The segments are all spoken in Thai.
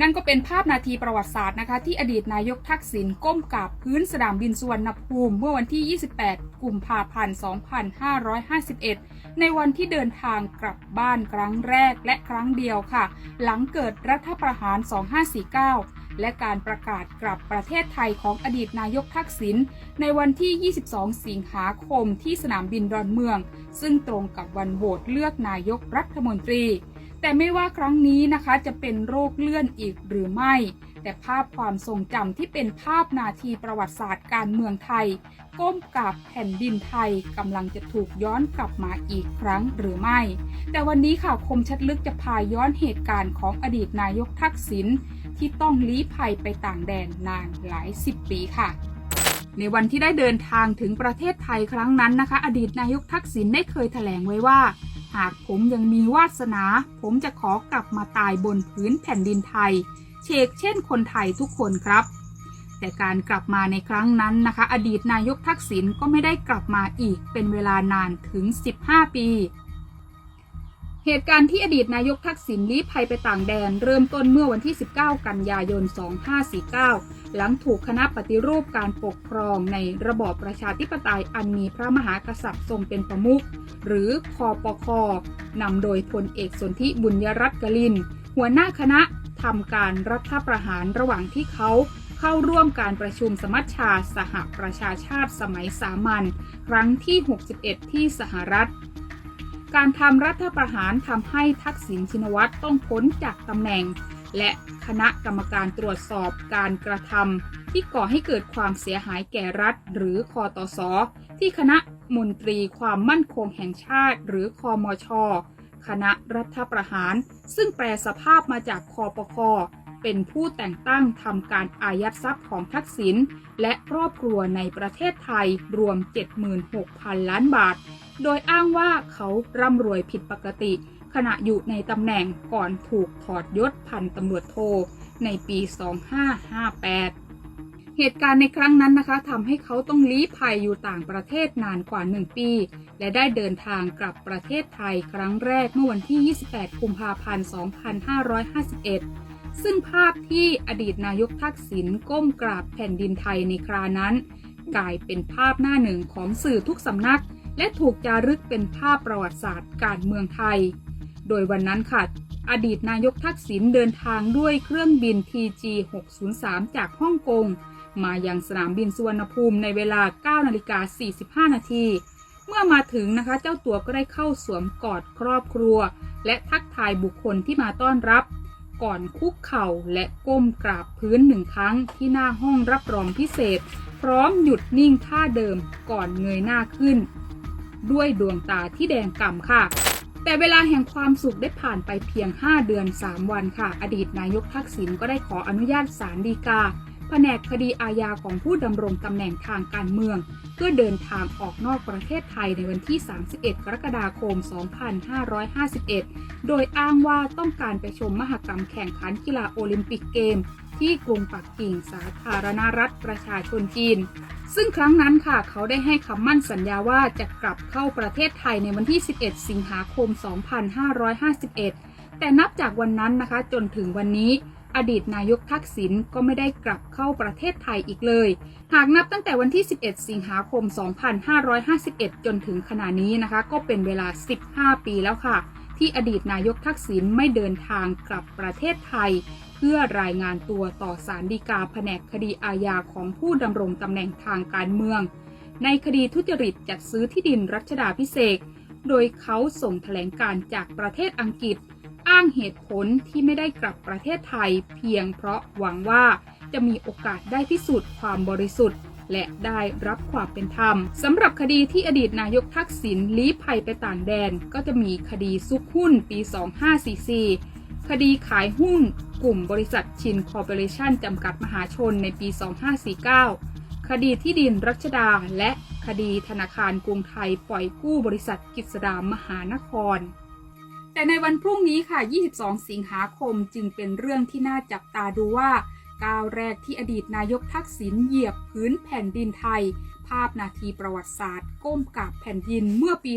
นั่นก็เป็นภาพนาทีประวัติศาสตร์นะคะ ที่อดีตนายกทักษิณก้มกราบพื้นสนามบินสุวรรณภูมิ เมื่อวันที่ 28 กุมภาพันธ์ 2551 ในวันที่เดินทางกลับบ้านครั้งแรกและครั้งเดียวค่ะ หลังเกิดรัฐประหาร 2549 และการประกาศกลับประเทศไทยของอดีตนายกทักษิณในวันที่ 22 สิงหาคมที่สนามบินดอนเมือง ซึ่งตรงกับวันโหวตเลือกนายกรัฐมนตรี แต่ไม่ว่าครั้งนี้นะคะจะเป็นโรคเลื่อนอีกหรือไม่ แต่ภาพความทรงจำที่เป็นภาพนาทีประวัติศาสตร์การเมืองไทย ก้มกับแผ่นดินไทยกำลังจะถูกย้อนกลับมาอีกครั้งหรือไม่ แต่วันนี้ค่ะคมชัดลึกจะพาย้อนเหตุการณ์ของอดีตนายกทักษิณที่ต้องลี้ภัยไปต่างแดนนานหลายสิบปีค่ะในวันที่ได้เดินทางถึงประเทศไทยครั้งนั้นนะคะ อดีตนายกทักษิณได้เคยแถลงไว้ว่า หากผมยังมีวาสนา ผมจะขอกลับมาตายบนพื้นแผ่นดินไทย เชกเช่นคนไทยทุกคนครับ แต่การกลับมาในครั้งนั้นนะคะ อดีตนายกทักษิณก็ไม่ได้กลับมาอีกเป็นเวลานานถึง 15 ปีเหตุการณ์ที่อดีตนายกทักษิณลี้ภัยไปต่างแดน เริ่มต้นเมื่อวันที่ 19 กันยายน 2549 หลังถูกคณะปฏิรูปการปกครองในระบอบประชาธิปไตยอันมีพระมหากษัตริย์ทรงเป็นประมุข หรือคอปคอนำโดยพลเอกสนธิบุญยรัตน์กลิน หัวหน้าคณะทำการรัฐประหารระหว่างที่เขาเข้าร่วมการประชุมสมัชชาสหประชาชาติสมัยสามัญครั้งที่ 61 ที่สหรัฐ การทำรัฐประหารทำให้ทักษิณชินวัตรต้องพ้นจากตำแหน่ง และคณะกรรมการตรวจสอบการกระทำที่ก่อให้เกิดความเสียหายแก่รัฐ หรือคอตสที่คณะมนตรีความมั่นคงแห่งชาติ หรือคอมช คณะรัฐประหาร ซึ่งแปลสภาพมาจากคอปคอเป็นผู้แต่งตั้งทำการอายัดทรัพย์ของทักษิณและครอบครัวในประเทศไทยรวม 76,000 ล้านบาท โดยอ้างว่าเขาร่ำรวยผิดปกติ ขณะอยู่ในตำแหน่งก่อนถูกถอดยศพันตำรวจโทในปี 2558เหตุการณ์ในครั้งนั้นนะคะทำให้เขาต้องลี้ภัยอยู่ต่างประเทศนานกว่า 1 ปี และได้เดินทางกลับประเทศไทยครั้งแรกเมื่อวันที่ 28 กุมภาพันธ์ 2551 ซึ่งภาพที่อดีตนายกทักษิณก้มกราบแผ่นดินไทยในครานั้น กลายเป็นภาพหน้าหนึ่งของสื่อทุกสำนัก และถูกจารึกเป็นภาพประวัติศาสตร์การเมืองไทย โดยวันนั้นค่ะ อดีตนายกทักษิณเดินทางด้วยเครื่องบิน TG 603จากฮ่องกง มายังสนามบินสุวรรณภูมิในเวลา 9 นาฬิกา 45 นาที เมื่อมาถึงนะคะ เจ้าตัวก็ได้เข้าสวมกอดครอบครัว และทักทายบุคคลที่มาต้อนรับ ก่อนคุกเข่าและก้มกราบพื้นหนึ่งครั้งที่หน้าห้องรับรองพิเศษ พร้อมหยุดนิ่งท่าเดิมก่อนเงยหน้าขึ้น ด้วยดวงตาที่แดงก่ำค่ะ แต่เวลาแห่งความสุขได้ผ่านไปเพียง 5 เดือน 3 วันค่ะ อดีตนายกทักษิณก็ได้ขออนุญาตศาลฎีกาแผนกคดีอาญาของผู้ดำรงตำแหน่งทางการเมือง เพื่อเดินทางออกนอกประเทศไทยในวันที่ 31 กรกฎาคม 2551 โดยอ้างว่าต้องการไปชมมหกรรมแข่งขันกีฬาโอลิมปิกเกม ที่กรุงปักกิ่งสาธารณรัฐประชาชนจีน ซึ่งครั้งนั้นค่ะเขาได้ให้คำมั่นสัญญาว่าจะกลับเข้าประเทศไทยในวันที่ 11 สิงหาคม 2551 แต่นับจากวันนั้นนะคะจนถึงวันนี้อดีตนายกทักษิณก็ไม่ได้กลับเข้าประเทศไทยอีกเลย หากนับตั้งแต่วันที่ 11 สิงหาคม 2551 จนถึงขณะนี้นะคะ ก็เป็นเวลา 15 ปีแล้วค่ะ ที่อดีตนายกทักษิณไม่เดินทางกลับประเทศไทย เพื่อรายงานตัวต่อศาลฎีกาแผนกคดีอาญาของผู้ดำรงตำแหน่งทางการเมือง ในคดีทุจริตจัดซื้อที่ดินรัชดาพิเศษโดยเขาส่งแถลงการจากประเทศอังกฤษ อ้างเหตุผลที่ไม่ได้กลับประเทศไทย เพียงเพราะหวังว่าจะมีโอกาสได้พิสูจน์ความบริสุทธิ์ และได้รับความเป็นธรรมสำหรับคดีที่อดีตนายกทักษิณลี้ภัยไปต่างแดน ก็จะมีคดีซุกหุ้นปี 2544 คดีขายหุ้นกลุ่มบริษัทชินคอร์ปอเรชั่นจำกัดมหาชนในปี 2549 คดีที่ดินรัชดา และคดีธนาคารกรุงไทยปล่อยกู้บริษัทกิจสดามหานคร แต่ในวันพรุ่งนี้ค่ะ 22 สิงหาคมจึงเป็นเรื่องที่น่าจับตาดูว่าก้าวแรกที่อดีตนายกทักษิณเหยียบพื้นแผ่นดินไทย ภาพนาทีประวัติศาสตร์ ก้มกราบแผ่นดินเมื่อปี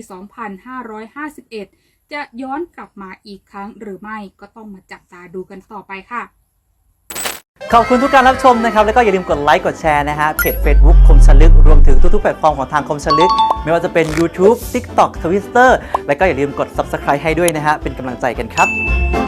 2551 จะย้อนกลับมาอีกครั้งหรือไม่ก็ต้องมาจับตาดูกันต่อไปค่ะ ขอบคุณทุกการรับชมนะครับ แล้วก็อย่าลืมกดไลค์กดแชร์นะฮะเพจ Facebook คมชลึก รวมถึงทุกๆแพลตฟอร์มของทางคมชลึก ไม่ว่าจะเป็น YouTube TikTok Twitter แล้วก็อย่าลืมกด Subscribe ให้ด้วยนะฮะเป็นกำลังใจกันครับ